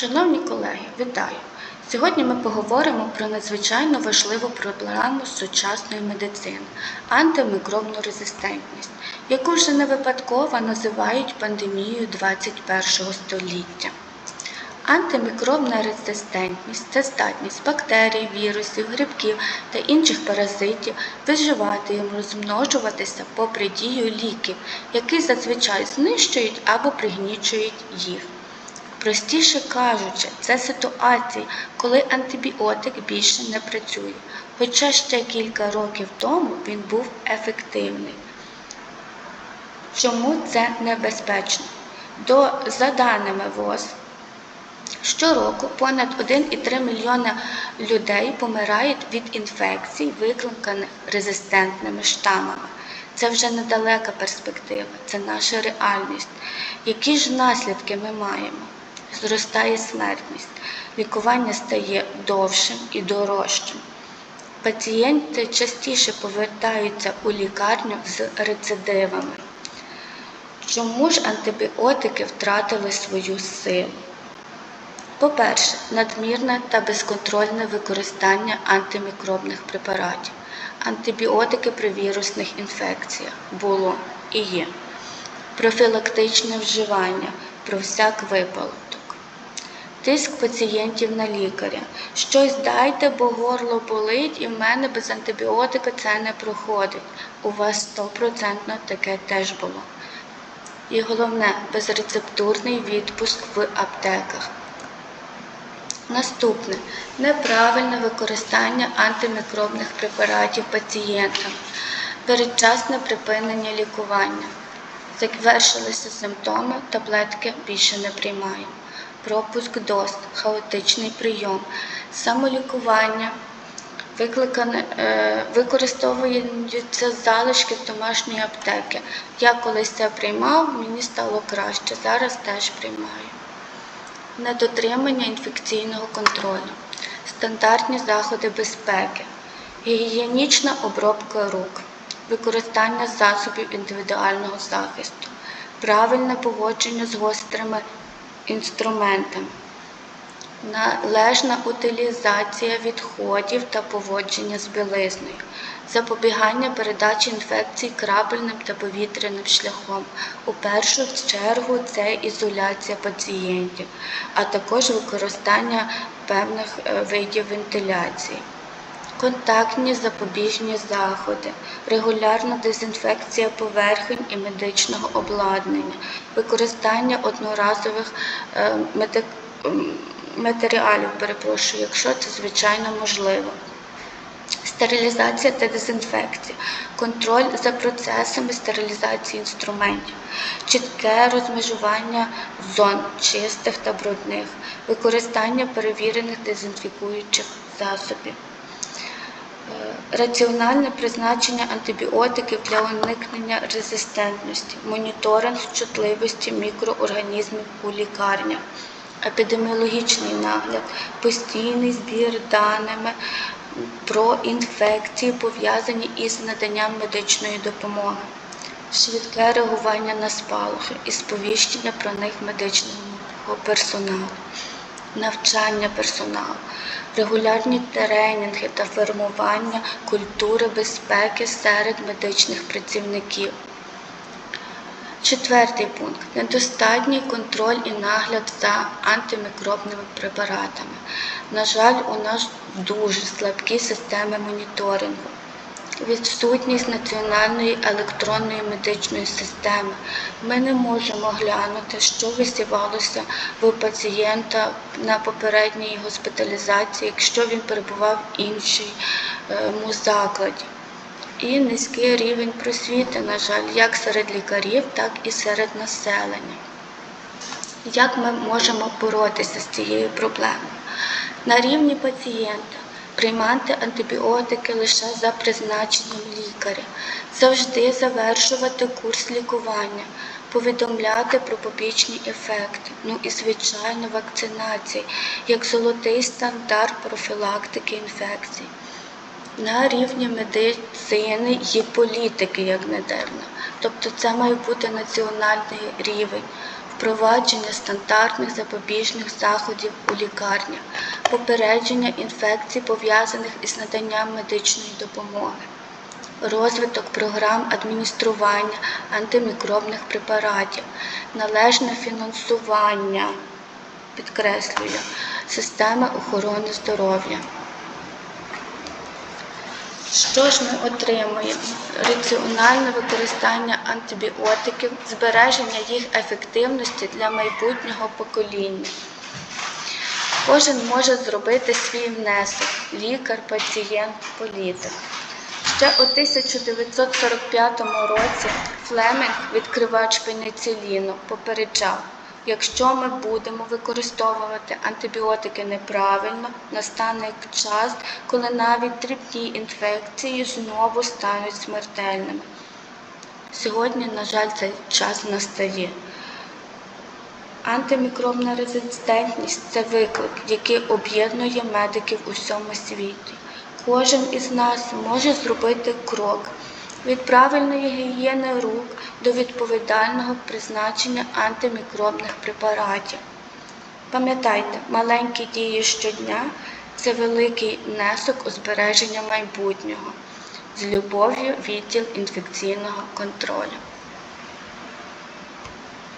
Шановні колеги, вітаю! Сьогодні ми поговоримо про надзвичайно важливу проблему сучасної медицини антимікробну резистентність, яку вже не випадково називають пандемією 21 століття. Антимікробна резистентність це здатність бактерій, вірусів, грибків та інших паразитів виживати і розмножуватися попри дію ліків, які зазвичай знищують або пригнічують їх. Простіше кажучи, це ситуації, коли антибіотик більше не працює, хоча ще кілька років тому він був ефективний. Чому це небезпечно? До, за даними ВОЗ, щороку понад 1,3 мільйона людей помирають від інфекцій, викликаних резистентними штамами. Це вже недалека перспектива, це наша реальність. Які ж наслідки ми маємо? Зростає смертність, лікування стає довшим і дорожчим. Пацієнти частіше повертаються у лікарню з рецидивами. Чому ж антибіотики втратили свою силу? По-перше, надмірне та безконтрольне використання антимікробних препаратів. Антибіотики при вірусних інфекціях було і є. Профілактичне вживання про всяк випадок. Тиск пацієнтів на лікаря. Щось дайте, бо горло болить, і в мене без антибіотика це не проходить. У вас стопроцентно таке теж було. І головне, безрецептурний відпуск в аптеках. Наступне неправильне використання антимікробних препаратів пацієнтам, передчасне припинення лікування. Завершилися симптоми, таблетки більше не приймаємо. Пропуск доз, хаотичний прийом, самолікування, е, використовуються залишки з домашньої аптеки. Я колись це приймав, мені стало краще, зараз теж приймаю. Недотримання інфекційного контролю, стандартні заходи безпеки, гігієнічна обробка рук, використання засобів індивідуального захисту, правильне поводження з гострими інструментами, належна утилізація відходів та поводження з білизною, запобігання передачі інфекцій крапельним та повітряним шляхом. У першу чергу це ізоляція пацієнтів, а також використання певних е, видів вентиляції. Контактні запобіжні заходи, регулярна дезінфекція поверхень і медичного обладнання, використання одноразових е, матеріалів, перепрошую, якщо це звичайно можливо. Стерилізація та дезінфекція, контроль за процесами стерилізації інструментів, чітке розмежування зон чистих та брудних, використання перевірених дезінфікуючих засобів. Раціональне призначення антибіотиків для уникнення резистентності, моніторинг чутливості мікроорганізмів у лікарнях, епідеміологічний нагляд, постійний збір даними про інфекції, пов'язані із наданням медичної допомоги, швидке реагування на спалахи і сповіщення про них медичного персоналу, навчання персоналу, регулярні тренінги та формування культури безпеки серед медичних працівників. Четвертий пункт недостатній контроль і нагляд за антимікробними препаратами. На жаль, у нас дуже слабкі системи моніторингу, відсутність національної електронної медичної системи. Ми не можемо глянути, що висівалося в пацієнта на попередній госпіталізації, якщо він перебував в іншому закладі і низький рівень просвіти, на жаль, як серед лікарів, так і серед населення. Як ми можемо боротися з цією проблемою? На рівні пацієнта приймати антибіотики лише за призначенням лікаря, завжди завершувати курс лікування, повідомляти про побічні ефекти, ну і, звичайно, вакцинації, як золотий стандарт профілактики інфекцій на рівні медицини є політики, як не дивно. Тобто це має бути національний рівень. впровадження стандартних запобіжних заходів у лікарнях, попередження інфекцій, пов'язаних із наданням медичної допомоги, розвиток програм адміністрування антимікробних препаратів, належне фінансування, підкреслюю, системи охорони здоров'я. Що ж ми отримуємо? Раціональне використання антибіотиків, збереження їх ефективності для майбутнього покоління. Кожен може зробити свій внесок лікар, пацієнт, політик. Ще у 1945 році Флемінг, відкривач пеніциліну, попереджав, якщо ми будемо використовувати антибіотики неправильно, настане час, коли навіть дрібні інфекції знову стануть смертельними. Сьогодні, на жаль, цей час настає. Антимікробна резистентність це виклик, який об'єднує медиків у всьому світі. Кожен із нас може зробити крок від правильної гігієни рук до відповідального призначення антимікробних препаратів. Пам'ятайте, маленькі дії щодня це великий внесок у збереження майбутнього. З любов'ю відділ інфекційного контролю.